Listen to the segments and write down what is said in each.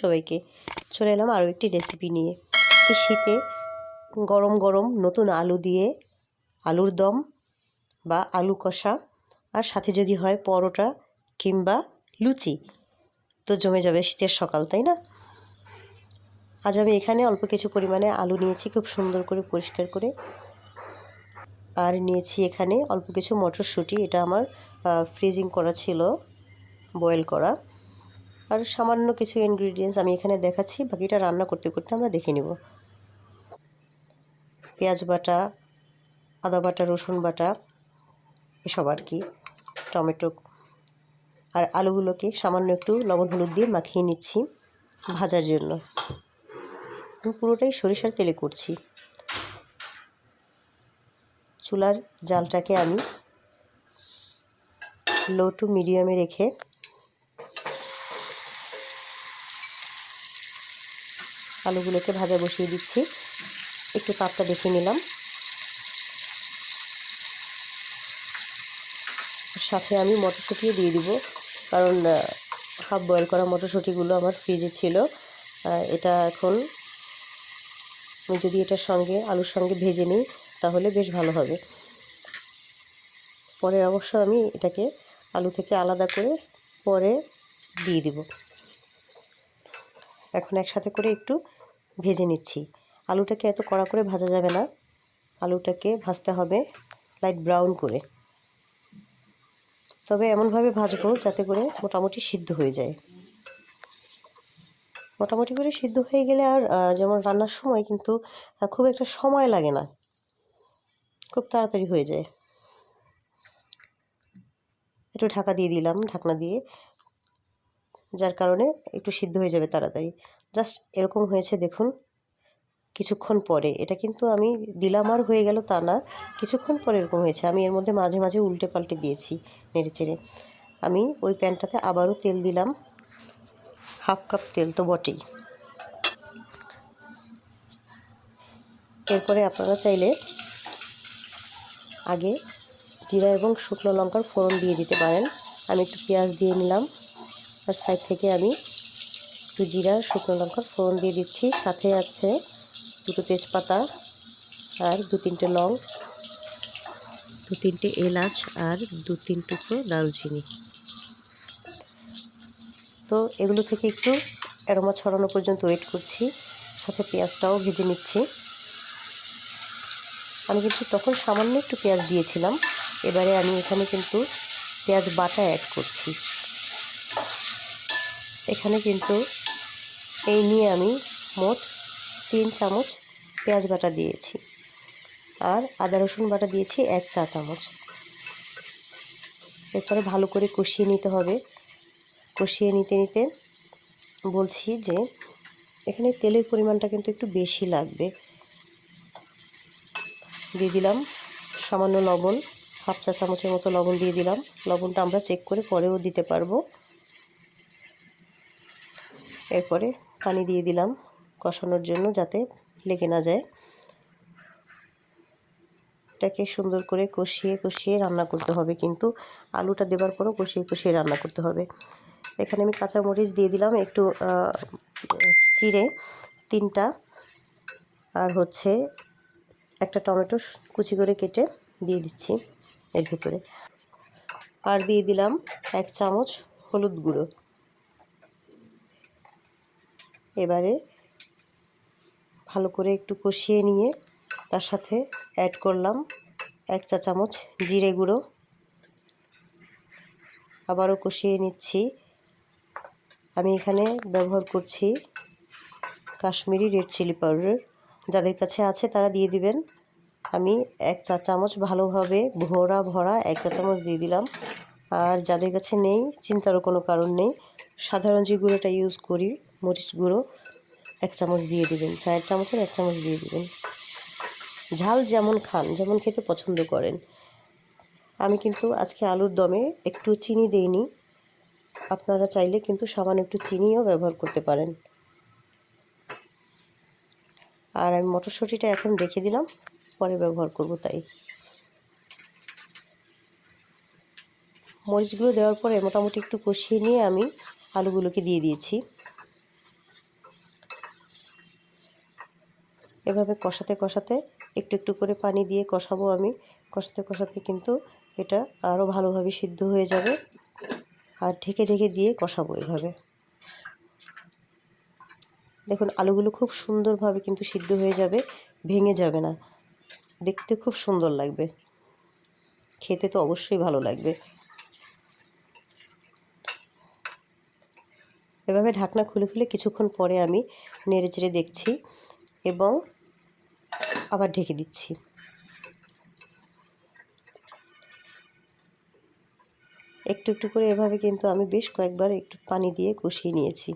সবাইকে চলে এলাম আরও একটি রেসিপি নিয়ে। এই শীতে গরম গরম নতুন আলু দিয়ে আলুর দম বা আলু কষা আর সাথে যদি হয় পরোটা কিংবা লুচি, তো জমে যাবে শীতের সকাল, তাই না? আজ আমি এখানে অল্প কিছু পরিমাণে আলু নিয়েছি, খুব সুন্দর করে পরিষ্কার করে। আর নিয়েছি এখানে অল্প কিছু মটরশুঁটি, এটা আমার ফ্রিজিং করা ছিল বয়েল করা। আর সামান্য কিছু ইনগ্রিডিয়েন্টস আমি এখানে দেখাচ্ছি, বাকিটা রান্না করতে করতে আমরা দেখে নেব। পেঁয়াজ বাটা, আদা বাটা, রসুন বাটা, এসব আর কি, টমেটো আর আলুগুলোকে সামান্য একটু লবণ হলুদ দিয়ে মাখিয়ে নিচ্ছি ভাজার জন্য। আমি পুরোটাই সরিষার তেলে করছি। চুলার জালটাকে আমি লো টু মিডিয়ামে রেখে আলুগুলোকে ভাজা বসিয়ে দিচ্ছি। একটু তাপটা দেখে নিলাম। সাথে আমি মটরশুঁটিও দিয়ে দিব, কারণ হাফ বয়েল করা মটরশুঁটিগুলো আমার ফ্রিজে ছিল। এটা এখন আমি যদি এটার সঙ্গে, আলুর সঙ্গে ভেজে নিই, তাহলে বেশ ভালো হবে। পরে অবশ্য আমি এটাকে আলু থেকে আলাদা করে পরে দিয়ে দিব। এখন একসাথে করে একটু ভেজে নিচ্ছি। আলুটাকে এত কড়া করে ভাজা যাবে না। আলুটাকে ভাজতে হবে লাইট ব্রাউন করে। তবে এমনভাবে ভাজবো যাতে করে মোটামুটি সিদ্ধ হয়ে যায়। মোটামুটি করে সিদ্ধ হয়ে গেলে আর যেমন রান্নার সময় কিন্তু খুব একটা সময় লাগে না। খুব তাড়াতাড়ি হয়ে যায়। একটু ঢাকা দিয়ে দিলাম, ঢাকনা দিয়ে। যার কারণে একটু সিদ্ধ হয়ে যাবে তাড়াতাড়ি। জাস্ট এরকম হয়েছে, দেখুন। কিছুক্ষণ পরে। এটা কিন্তু আমি দিলাম আর হয়ে গেল তা না। কিছুক্ষণ পরে এরকম হয়েছে। আমি এর মধ্যে মাঝে মাঝে উল্টে পাল্টে দিয়েছি নেড়ে চেড়ে আমি ওই প্যানটাতে আবারও তেল দিলাম। হাফ কাপ তেল তো বটেই। এরপরে আপনারা চাইলে আগে জিরা এবং শুকনো লঙ্কার ফোড়ন দিয়ে দিতে পারেন। আমি একটু পেঁয়াজ দিয়ে নিলাম। আর সাইড থেকে আমি একটু জিরা, শুকনো লঙ্কার ফোড়ন দিয়ে দিচ্ছি। সাথে আছে দুটো তেজপাতা আর দু তিনটে লং, দু তিনটে এলাচ আর দু তিন টুকরো দারুচিনি। তো এগুলো থেকে একটু অ্যারোমা ছড়ানো পর্যন্ত ওয়েট করছি। সাথে পেঁয়াজটাও ভেজে নিচ্ছি। আমি কিন্তু তখন সামান্য একটু পেঁয়াজ দিয়েছিলাম। এবারে আমি এখানে কিন্তু পেঁয়াজ বাটা অ্যাড করছি। এখানে কিন্তু এই নিয়ে আমি মোট তিন চামচ পেঁয়াজ বাটা দিয়েছি আর আদা রসুন বাটা দিয়েছি এক চা চামচ। এরপরে ভালো করে কষিয়ে নিতে হবে। কষিয়ে নিতে নিতে বলছি যে, এখানে তেলের পরিমাণটা কিন্তু একটু বেশি লাগবে। দিয়ে দিলাম সামান্য লবণ, হাফ চা চামচের মতো লবণ দিয়ে দিলাম। লবণটা আমরা চেক করে পরেও দিতে পারব। এরপরে পানি দিয়ে দিলাম কষানোর জন্য যাতে লেগে না যায়। এটাকে সুন্দর করে কষিয়ে কষিয়ে রান্না করতে হবে কিন্তু আলুটা দেবার পরও কষিয়ে কষিয়ে রান্না করতে হবে। এখানে আমি কাঁচা মরিচ দিয়ে দিলাম একটু চিড়ে তিনটা আর হচ্ছে একটা টমেটো কুচি করে কেটে দিয়ে দিচ্ছি এর ভিতরে। আর দিয়ে দিলাম এক চামচ হলুদ গুঁড়ো। এবারে ভালো করে একটু কষিয়ে নিয়ে তার সাথে অ্যাড করলাম এক চা চামচ জিরে গুঁড়ো। আবারও কষিয়ে নিচ্ছি। আমি এখানে ব্যবহার করছি কাশ্মীরি রেড চিলি পাউডার যাদের কাছে আছে তারা দিয়ে দিবেন। আমি এক চা চামচ ভালোভাবে ভরা ভরা এক চা চামচ দিয়ে দিলাম। আর যাদের কাছে নেই, চিন্তারও কোনো কারণ নেই, সাধারণ যে গুঁড়োটা ইউজ করি মরিচ গুঁড়ো এক চামচ দিয়ে দেবেন, চায়ের চামচের এক চামচ দিয়ে দেবেন। ঝাল যেমন খান, যেমন খেতে পছন্দ করেন। আমি কিন্তু আজকে আলুর দমে একটু চিনি দিইনি। আপনারা চাইলে কিন্তু সামান্য একটু চিনিও ব্যবহার করতে পারেন। আর আমি মটরশুঁটিটা এখন রেখে দিলাম, পরে ব্যবহার করব তাই। মরিচগুলো দেওয়ার পরে মোটামুটি একটু কষিয়ে নিয়ে আমি আলুগুলোকে দিয়ে দিয়েছি। এভাবে কষাতে কষাতে একটু একটু করে পানি দিয়ে কষাবো আমি। কষাতে কষাতে কিন্তু এটা আরও ভালোভাবে সিদ্ধ হয়ে যাবে। আর ঢেকে ঢেকে দিয়ে কষাবো এভাবে। দেখুন, আলুগুলো খুব সুন্দরভাবে কিন্তু সিদ্ধ হয়ে যাবে, ভেঙে যাবে না। দেখতে খুব সুন্দর লাগবে। খেতে তো অবশ্যই ভালো লাগবে। এভাবে ঢাকনা খুলে খুলে কিছুক্ষণ পরে আমি নেড়ে চেড়ে দেখছি এবং আবার ঢেকে দিচ্ছি। একটু একটু করে এভাবে কিন্তু আমি বেশ কয়েকবার একটু পানি দিয়ে কষিয়ে নিয়েছি।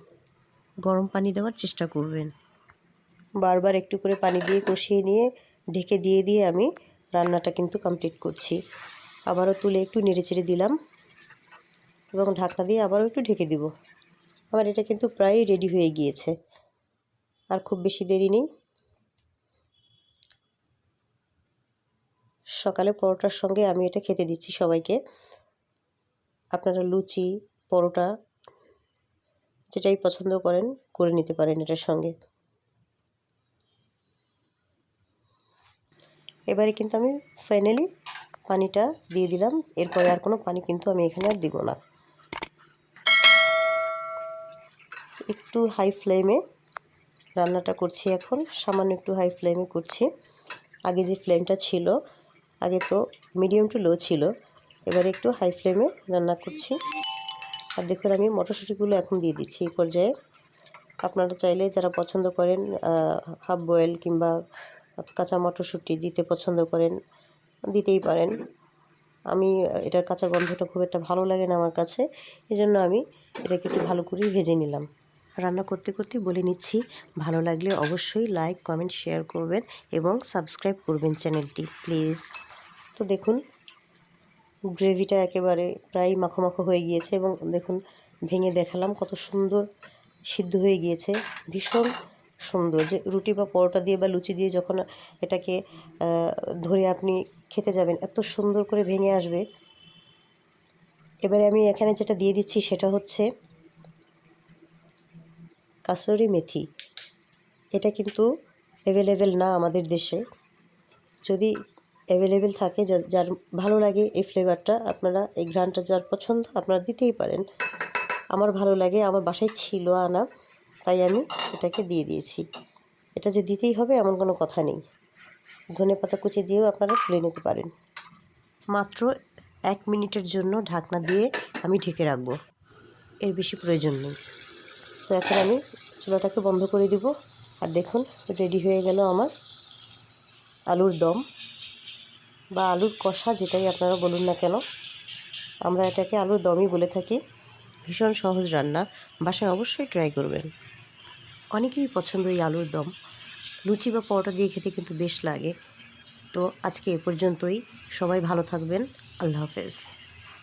গরম পানি দেওয়ার চেষ্টা করবেন। বারবার একটু করে পানি দিয়ে কষিয়ে নিয়ে ঢেকে দিয়ে দিয়ে আমি রান্নাটা কিন্তু কমপ্লিট করছি। আবারও তুলে একটু নেড়ে চেড়ে দিলাম এবং ঢাকনা দিয়ে আবারও একটু ঢেকে দিব। আমার এটা কিন্তু প্রায় রেডি হয়ে গিয়েছে। আর খুব বেশি দেরি নেই। সকালে পরোটার সঙ্গে আমি এটা খেতে দিচ্ছি সবাইকে। আপনারা লুচি, পরোটা যেটাই পছন্দ করেন, করে নিতে পারেন এটার সঙ্গে। এবারে কিন্তু আমি ফাইনালি পানিটা দিয়ে দিলাম। এরপরে আর কোনো পানি কিন্তু আমি এখানে আর দিব না। একটু হাই ফ্লেমে রান্নাটা করছি এখন। সামান্য একটু হাই ফ্লেমে করছি। আগে যে ফ্লেমটা ছিল আগে তো মিডিয়াম টু লো ছিল। এবারে একটু হাই ফ্লেমে রান্না করছি। আর দেখুন, আমি মটরশুঁটিগুলো এখন দিয়ে দিচ্ছি এই পর্যায়ে। আপনারা চাইলে যারা পছন্দ করেন হাফ বয়েল কিংবা কাঁচা মটরশুঁটি দিতে পছন্দ করেন, দিতেই পারেন। আমি, এটার কাঁচা গন্ধটা খুব একটা ভালো লাগে না আমার কাছে। এই জন্য আমি এটাকে একটু ভালো করেই ভেজে নিলাম। রান্না করতে করতে বলে নিচ্ছি, ভালো লাগলে অবশ্যই লাইক কমেন্ট শেয়ার করবেন এবং সাবস্ক্রাইব করবেন চ্যানেলটি প্লিজ তো দেখুন, গ্রেভিটা একেবারে প্রায় মাখো মাখো হয়ে গিয়েছে এবং দেখুন, ভেঙে দেখালাম কত সুন্দর সিদ্ধ হয়ে গিয়েছে, ভীষণ সুন্দর। যে রুটি বা পরোটা দিয়ে বা লুচি দিয়ে যখন এটাকে ধরে আপনি খেতে যাবেন, এত সুন্দর করে ভেঙে আসবে। এবারে আমি এখানে যেটা দিয়ে দিচ্ছি সেটা হচ্ছে কাসুরি মেথি। এটা কিন্তু অ্যাভেলেবেল না আমাদের দেশে। যদি অ্যাভেলেবেল থাকে যার ভালো লাগে এই ফ্লেভারটা আপনারা এই ঘ্রানটা যার পছন্দ, আপনারা দিতেই পারেন। আমার ভালো লাগে, আমার বাসায় ছিল আনা, তাই আমি এটাকে দিয়ে দিয়েছি। এটা যে দিতেই হবে এমন কোনো কথা নেই। ধনে পাতা কুচি দিয়েও আপনারা তুলে নিতে পারেন। মাত্র এক মিনিটের জন্য ঢাকনা দিয়ে আমি ঢেকে রাখব। এর বেশি প্রয়োজন নেই। তো এখন আমি চুলাটাকে বন্ধ করে দিব। আর দেখুন, রেডি হয়ে গেল আমার আলুর দম। বা আলুর কষা যেটাই আপনারা বলুন না কেন, আমরা এটাকে আলুর দমই বলে থাকি। ভীষণ সহজ রান্না, বাসায় অবশ্যই ট্রাই করবেন। অনেকেরই পছন্দ এই আলুর দম। লুচি বা পরোটা দিয়ে খেতে কিন্তু বেশ লাগে। তো আজকে এ পর্যন্তই। সবাই ভালো থাকবেন। আল্লাহ হাফেজ।